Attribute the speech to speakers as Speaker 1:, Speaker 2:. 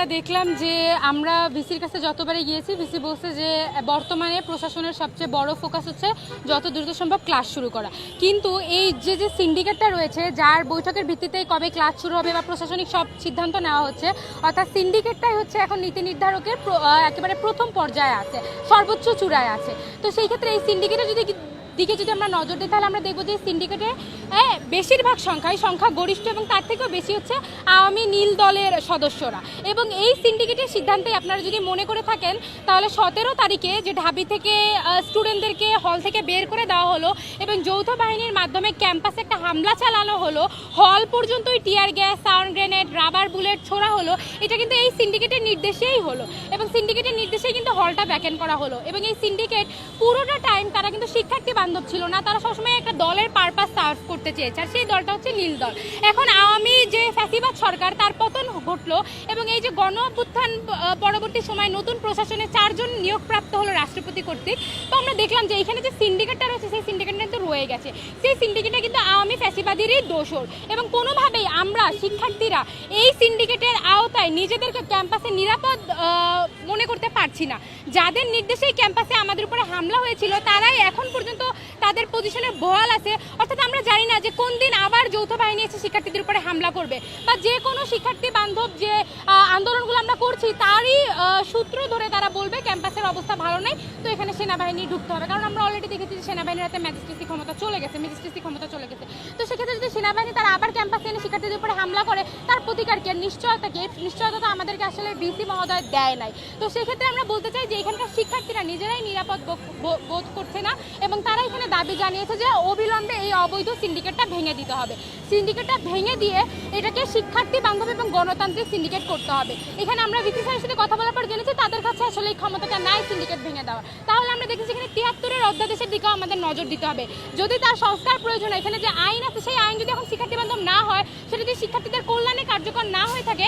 Speaker 1: আমরা দেখলাম যে আমরা ভিসির কাছে যতবারই গিয়েছি, ভিসি বলছে যে বর্তমানে প্রশাসনের সবচেয়ে বড় ফোকাস হচ্ছে যত দ্রুত সম্ভব ক্লাস শুরু করা। কিন্তু এই যে যে সিন্ডিকেটটা রয়েছে, যার বৈঠকের ভিত্তিতে কবে ক্লাস শুরু হবে বা প্রশাসনিক সব সিদ্ধান্ত নেওয়া হচ্ছে, অর্থাৎ সিন্ডিকেটটাই হচ্ছে এখন নীতি নির্ধারকের একেবারে প্রথম পর্যায়ে আছে, সর্বোচ্চ চূড়ায় আছে। তো সেই ক্ষেত্রে এই সিন্ডিকেটে যদি দিকে যদি আমরা নজর দিই, তাহলে আমরা দেখব যে সিন্ডিকেটে বেশিরভাগ সংখ্যায় সংখ্যা গরিষ্ঠ এবং তার থেকেও বেশি হচ্ছে আওয়ামী নীল দলের সদস্যরা। এবং এই সিন্ডিকেটের সিদ্ধান্তে আপনারা যদি মনে করে থাকেন, তাহলে সতেরো তারিখে যে ঢাবি থেকে স্টুডেন্টদেরকে হল থেকে বের করে দেওয়া হলো এবং যৌথ বাহিনীর মাধ্যমে ক্যাম্পাসে একটা হামলা চালানো হলো হল পর্যন্তই tear gas sound grenade rubber bullet ছোড়া হলো, এটা কিন্তু এই সিন্ডিকেটের নির্দেশেই হলো। এবং সিন্ডিকেটের নির্দেশেই কিন্তু হলটা ব্যাকেন করা হলো। এবং এই সিন্ডিকেট পুরোটা তারা কিন্তু শিক্ষার্থী বান্ধব ছিল না, তারা সবসময় একটা দলের পারপাস সার্ভ করতে চেয়েছে, আর সেই দলটা হচ্ছে নীল দল। এখন আওয়ামী যে ফ্যাসিবাদ সরকার, তার পতন ঘটলো এবং এই যে গণ অভ্যুত্থান পরবর্তী সময় নতুন প্রশাসনে চারজন নিয়োগপ্রাপ্ত হলো রাষ্ট্রপতি কর্তৃক। তো আমরা দেখলাম যে এখানে যে সিন্ডিকেটটা রয়েছে, সেই সিন্ডিকেটটা কিন্তু রয়ে গেছে। সেই সিন্ডিকেটটা কিন্তু আওয়ামী ফ্যাসিবাদেরই দোষর এবং কোনোভাবেই আমরা শিক্ষার্থীরা এই সিন্ডিকেটের আওতায় নিজেদেরকে ক্যাম্পাসে নিরাপদ পারছি না। যাদের নির্দেশে ক্যাম্পাসে আমাদের উপরে হামলা হয়েছিল, তারাই এখন পর্যন্ত তাদের পজিশনে বহাল আছে। অর্থাৎ আমরা জানি না যে কোন দিন আবার যৌথ বাহিনী এসে শিক্ষার্থীদের উপরে হামলা করবে। বা যে কোনো শিক্ষার্থী বান্ধব যে আন্দোলনগুলো আমরা করছি, তারই সূত্র ধরে তারা বলবে ক্যাম্পাসের অবস্থা ভালো নেই, তো এখানে সেনাবাহিনী ঢুকতে হবে। কারণ আমরা অলরেডি দেখেছি যে সেনাবাহিনীর হাতে ম্যাজিস্ট্রেসি ক্ষমতা চলে গেছে ম্যাজিস্ট্রেসি ক্ষমতা চলে গেছে। তো সেক্ষেত্রে যদি সেনাবাহিনী তারা আবার ক্যাম্পাসে এনে শিক্ষার্থীদের উপরে হামলা করে প্রতিকার কি নিশ্চয়তা নিশ্চয়তা তো আমাদেরকে আসলে বিসি মহোদয় দেয় নাই। তো সেক্ষেত্রে আমরা বলতে চাই যে এখানকার শিক্ষার্থীরা নিজেরাই নিরাপদ বোধ করছে না এবং তারা এখানে দাবি জানিয়েছে যে অবিলম্বে এই অবৈধ সিন্ডিকেটটা ভেঙে দিতে হবে। সিন্ডিকেটটা ভেঙে দিয়ে এটাকে শিক্ষার্থী বান্ধব এবং গণতান্ত্রিক সিন্ডিকেট করতে হবে। এখানে আমরা ভিত্তি স্যারের সাথে কথা বলার পর জেনেছি তাদের কাছে আসলে এই ক্ষমতাটা নাই সিন্ডিকেট ভেঙে দেওয়া তাহলে আমরা দেখেছি এখানে তিয়াত্তরের অধ্যাদেশের দিকেও আমাদের নজর দিতে হবে। যদি তার সংস্কার প্রয়োজন এখানে যে আইন আছে, সেই আইন যদি এখন শিক্ষার্থী বান্ধব যদি শিক্ষার্থীদের কল্যাণে কার্যকর না হয়ে থাকে